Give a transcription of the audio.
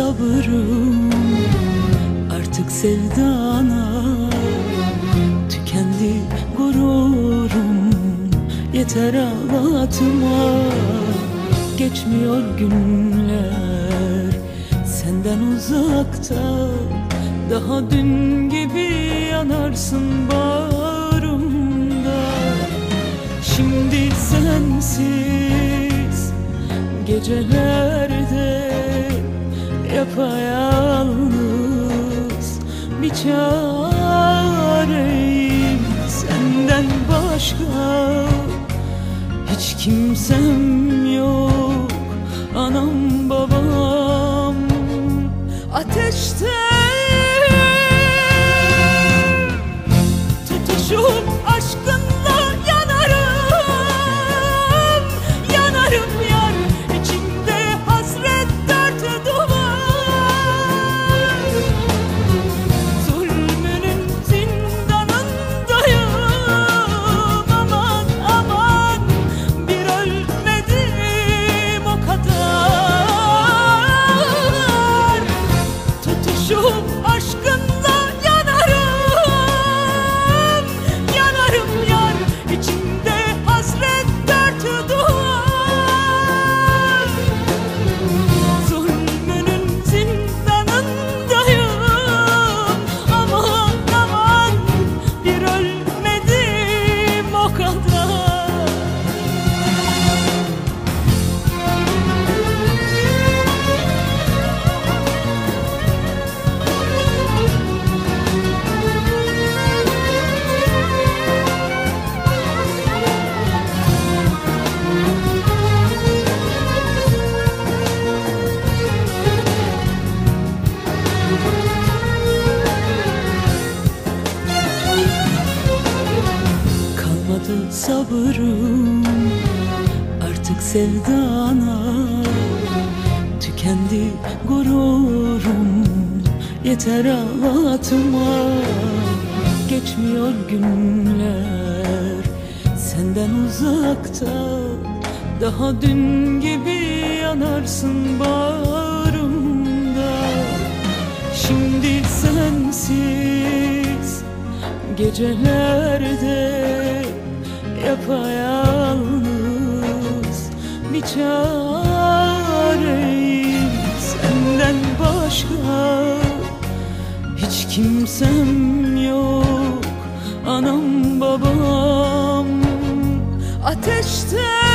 sabrım Artık sevdana Tükendi gururum. Yeter ağlatma Geçmiyor günler. Senden uzakta Daha dün gibi yanarsın bağrımda. Şimdi sensiz Gecelerde yapayalnız. Bir çareyim Senden başka. Hiç kimsem yok Anam babam. Ateşte Tutuşup aşkınla Kalmadı sabrım artık sevdana Tükendi gururum. Yeter ağlatma Geçmiyor günler. Senden uzakta Daha dün gibi yanarsın bağrımda. Şimdi sensiz Gecelerde yapayalnız bir çareyim Senden başka hiç kimsem yok. Anam babam ateşte